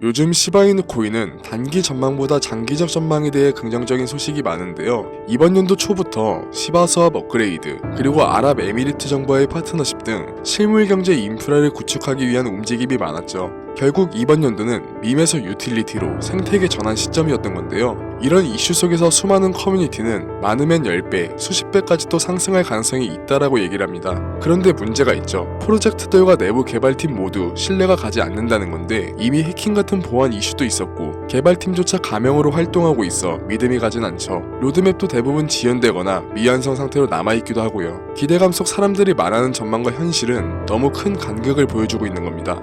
요즘 시바이누 코인은 단기 전망보다 장기적 전망에 대해 긍정적인 소식이 많은데요. 이번 연도 초부터 시바 수합 업그레이드, 그리고 아랍에미리트 정부와의 파트너십 등 실물 경제 인프라를 구축하기 위한 움직임이 많았죠. 결국 이번 연도는 밈에서 유틸리티로 생태계 전환 시점이었던 건데요. 이런 이슈 속에서 수많은 커뮤니티는 많으면 10배, 수십 배까지도 상승할 가능성이 있다라고 얘기를 합니다. 그런데 문제가 있죠. 프로젝트들과 내부 개발팀 모두 신뢰가 가지 않는다는 건데 이미 해킹 같은 보안 이슈도 있었고 개발팀조차 가명으로 활동하고 있어 믿음이 가진 않죠. 로드맵도 대부분 지연되거나 미완성 상태로 남아있기도 하고요. 기대감 속 사람들이 말하는 전망과 현실은 너무 큰 간극을 보여주고 있는 겁니다.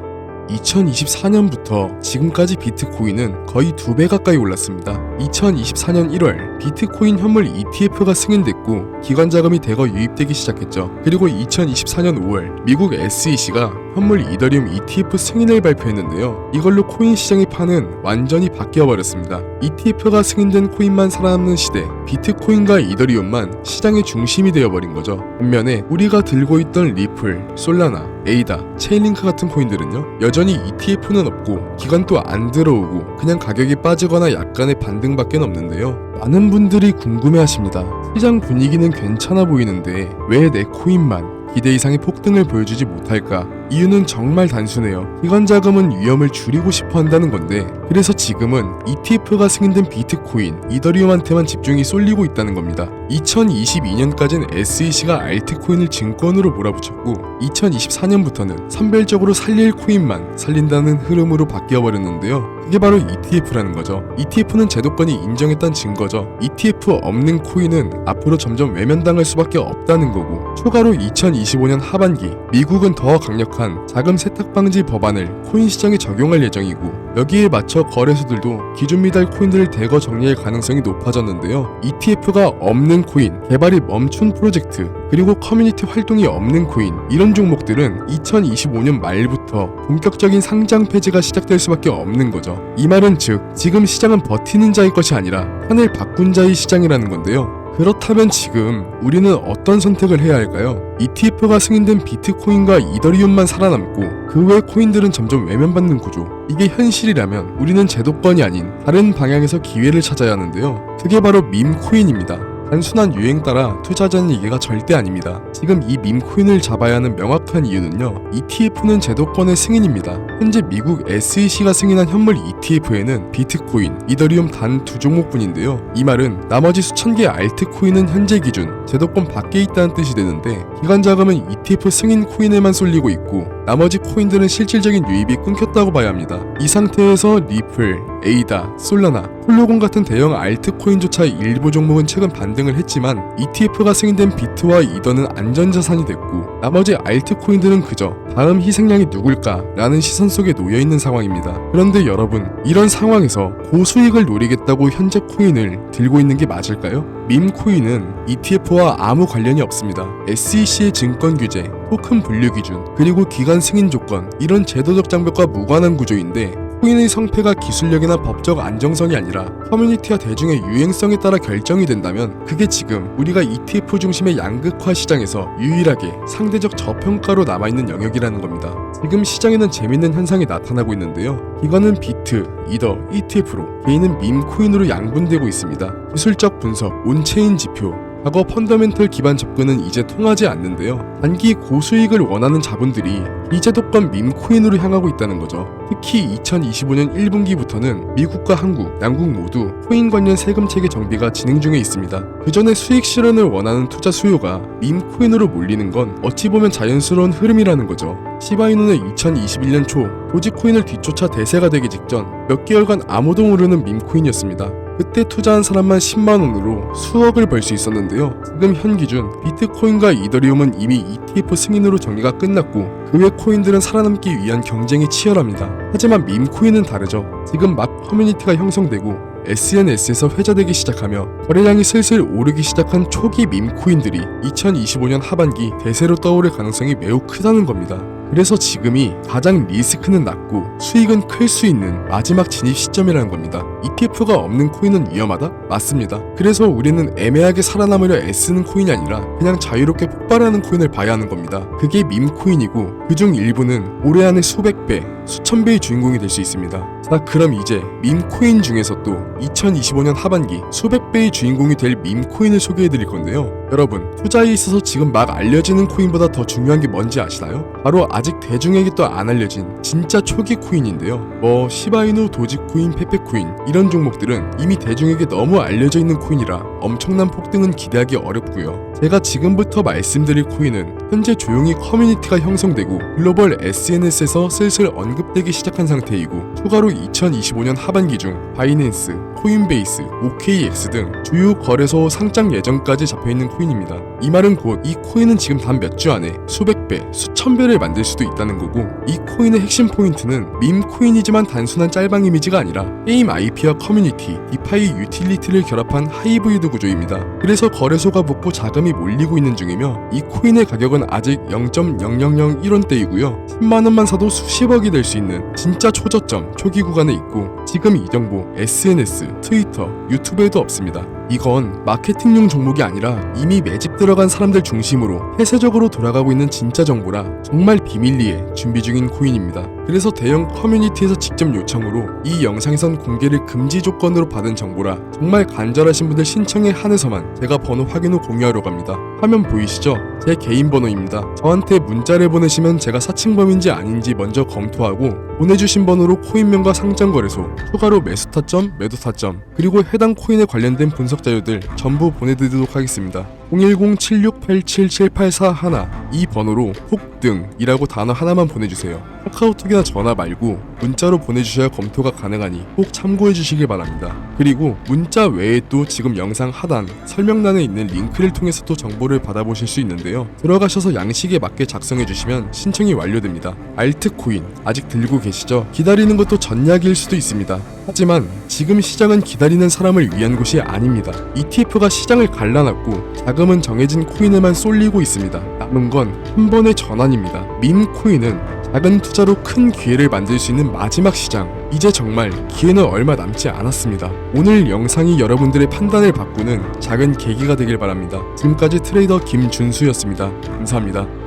2024년부터 지금까지 비트코인은 거의 두 배 가까이 올랐습니다. 2024년 1월 비트코인 현물 ETF가 승인됐고 기관 자금이 대거 유입되기 시작했죠. 그리고 2024년 5월 미국 SEC가 현물 이더리움 ETF 승인을 발표했는데요. 이걸로 코인 시장의 판은 완전히 바뀌어 버렸습니다. ETF가 승인된 코인만 살아남는 시대, 비트코인과 이더리움만 시장의 중심이 되어 버린 거죠. 반면에 우리가 들고 있던 리플, 솔라나, 에이다, 체인링크 같은 코인들은요 여전히 ETF는 없고 기간도 안 들어오고 그냥 가격이 빠지거나 약간의 반등 밖에 없는데요 많은 분들이 궁금해하십니다 시장 분위기는 괜찮아 보이는데 왜 내 코인만 기대 이상의 폭등을 보여주지 못할까? 이유는 정말 단순해요. 기관 자금은 위험을 줄이고 싶어 한다는 건데, 그래서 지금은 ETF가 승인된 비트코인, 이더리움한테만 집중이 쏠리고 있다는 겁니다. 2022년까지는 SEC가 알트코인을 증권으로 몰아붙였고, 2024년부터는 선별적으로 살릴 코인만 살린다는 흐름으로 바뀌어버렸는데요. 그게 바로 ETF라는 거죠. ETF는 제도권이 인정했던 증거죠. ETF 없는 코인은 앞으로 점점 외면당할 수밖에 없다는 거고, 추가로 2025년 하반기 미국은 더 강력한 자금 세탁 방지 법안을 코인 시장에 적용할 예정이고 여기에 맞춰 거래소들도 기존 미달 코인들을 대거 정리할 가능성이 높아졌는데요. ETF가 없는 코인, 개발이 멈춘 프로젝트, 그리고 커뮤니티 활동이 없는 코인 이런 종목들은 2025년 말부터 본격적인 상장 폐지가 시작될 수밖에 없는 거죠. 이 말은 즉 지금 시장은 버티는 자의 것이 아니라 판을 바꾼 자의 시장이라는 건데요. 그렇다면 지금 우리는 어떤 선택을 해야 할까요? ETF가 승인된 비트코인과 이더리움만 살아남고 그 외 코인들은 점점 외면받는 구조. 이게 현실이라면 우리는 제도권이 아닌 다른 방향에서 기회를 찾아야 하는데요. 그게 바로 밈코인입니다. 단순한 유행 따라 투자하자는 얘기가 절대 아닙니다. 지금 이 밈코인을 잡아야 하는 명확한 이유는요. ETF는 제도권의 승인입니다. 현재 미국 SEC가 승인한 현물 ETF에는 비트코인, 이더리움 단 두 종목뿐인데요. 이 말은 나머지 수천 개의 알트코인은 현재 기준 제도권 밖에 있다는 뜻이 되는데 기관 자금은 ETF 승인 코인에만 쏠리고 있고 나머지 코인들은 실질적인 유입이 끊겼다고 봐야 합니다. 이 상태에서 리플, 에이다, 솔라나, 폴로곤 같은 대형 알트코인조차 일부 종목은 최근 반등을 했지만 ETF가 승인된 비트와 이더는 안전자산이 됐고 나머지 알트코인들은 그저 다음 희생양이 누굴까 라는 시선 속에 놓여 있는 상황입니다. 그런데 여러분 이런 상황에서 고수익을 노리겠다고 현재 코인을 들고 있는 게 맞을까요? 밈 코인은 ETF와 아무 관련이 없습니다. SEC의 증권 규제, 토큰 분류 기준, 그리고 기간 승인 조건 이런 제도적 장벽과 무관한 구조인데 코인의 성패가 기술력이나 법적 안정성이 아니라 커뮤니티와 대중의 유행성에 따라 결정이 된다면 그게 지금 우리가 ETF 중심의 양극화 시장에서 유일하게 상대적 저평가로 남아있는 영역이라는 겁니다. 지금 시장에는 재밌는 현상이 나타나고 있는데요. 기관은 비트, 이더, ETF로 개인은 밈 코인으로 양분되고 있습니다. 기술적 분석, 온체인 지표, 과거 펀더멘털 기반 접근은 이제 통하지 않는데요. 단기 고수익을 원하는 자본들이 비제도권 밈코인으로 향하고 있다는 거죠. 특히 2025년 1분기부터는 미국과 한국, 양국 모두 코인 관련 세금 체계 정비가 진행 중에 있습니다. 그 전에 수익 실현을 원하는 투자 수요가 밈코인으로 몰리는 건 어찌 보면 자연스러운 흐름이라는 거죠. 시바이누는 2021년 초 도지코인을 뒤쫓아 대세가 되기 직전 몇 개월간 아무도 모르는 밈코인이었습니다. 그때 투자한 사람만 10만 원으로 수억을 벌 수 있었는데요. 지금 현 기준 비트코인과 이더리움은 이미 ETF 승인으로 정리가 끝났고 그 외 코인들은 살아남기 위한 경쟁이 치열합니다. 하지만 밈코인은 다르죠. 지금 막 커뮤니티가 형성되고 SNS에서 회자되기 시작하며 거래량이 슬슬 오르기 시작한 초기 밈코인들이 2025년 하반기 대세로 떠오를 가능성이 매우 크다는 겁니다. 그래서 지금이 가장 리스크는 낮고 수익은 클 수 있는 마지막 진입 시점이라는 겁니다. ETF가 없는 코인은 위험하다? 맞습니다. 그래서 우리는 애매하게 살아남으려 애쓰는 코인이 아니라 그냥 자유롭게 폭발하는 코인을 봐야 하는 겁니다. 그게 밈코인이고 그중 일부는 올해 안에 수백 배, 수천 배의 주인공이 될 수 있습니다. 자 그럼 이제 밈코인 중에서 또 2025년 하반기 수백 배의 주인공이 될 밈코인을 소개해드릴 건데요. 여러분 투자에 있어서 지금 막 알려지는 코인보다 더 중요한 게 뭔지 아시나요? 바로 아직 대중에게 또 안 알려진 진짜 초기 코인인데요. 뭐 시바이누, 도지코인, 페페코인 이런 종목들은 이미 대중에게 너무 알려져 있는 코인이라 엄청난 폭등은 기대하기 어렵고요. 제가 지금부터 말씀드릴 코인은 현재 조용히 커뮤니티가 형성되고 글로벌 SNS에서 슬슬 언급되기 시작한 상태이고 추가로 2025년 하반기 중 바이낸스, 코인베이스, OKX 등 주요 거래소 상장 예정까지 잡혀있는 코인입니다. 이 말은 곧 이 코인은 지금 단 몇 주 안에 수백 배, 수천 배를 만들 수도 있다는 거고 이 코인의 핵심 포인트는 밈 코인이지만 단순한 짤방 이미지가 아니라 게임 IP와 커뮤니티, 디파이 유틸리티를 결합한 하이브리드 구조입니다. 그래서 거래소가 붙고 자금이 몰리고 있는 중이며 이 코인의 가격은 아직 0.0001원대이고요. 10만 원만 사도 수십억이 될 수 있는 진짜 초저점 초기 구간에 있고 지금 이 정보 SNS, 트위터, 유튜브에도 없습니다. 이건 마케팅용 종목이 아니라 이미 매집 들어간 사람들 중심으로 폐쇄적으로 돌아가고 있는 진짜 정보라 정말 비밀리에 준비 중인 코인입니다. 그래서 대형 커뮤니티에서 직접 요청으로 이 영상에선 공개를 금지 조건으로 받은 정보라 정말 간절하신 분들 신청에 한해서만 제가 번호 확인 후 공유하려고 합니다. 화면 보이시죠? 제 개인 번호입니다. 저한테 문자를 보내시면 제가 사칭범인지 아닌지 먼저 검토하고 보내주신 번호로 코인명과 상장 거래소, 추가로 매수 타점, 매도 타점, 그리고 해당 코인에 관련된 분석 자료들 전부 보내드리도록 하겠습니다. 010-7687-7841 이 번호로 폭등이라고 단어 하나만 보내주세요. 카카오톡이나 전화 말고 문자로 보내주셔야 검토가 가능하니 꼭 참고해 주시길 바랍니다. 그리고 문자 외에 또 지금 영상 하단 설명란에 있는 링크를 통해서도 정보를 받아보실 수 있는데요. 들어가셔서 양식에 맞게 작성해 주시면 신청이 완료됩니다. 알트코인 아직 들고 계시죠? 기다리는 것도 전략일 수도 있습니다. 하지만 지금 시장은 기다리는 사람을 위한 곳이 아닙니다. ETF가 시장을 갈라놨고 자금은 정해진 코인에만 쏠리고 있습니다. 남은 건 한 번의 전환입니다. 민 코인은 작은 투자로 큰 기회를 만들 수 있는 마지막 시장. 이제 정말 기회는 얼마 남지 않았습니다. 오늘 영상이 여러분들의 판단을 바꾸는 작은 계기가 되길 바랍니다. 지금까지 트레이더 김준수였습니다. 감사합니다.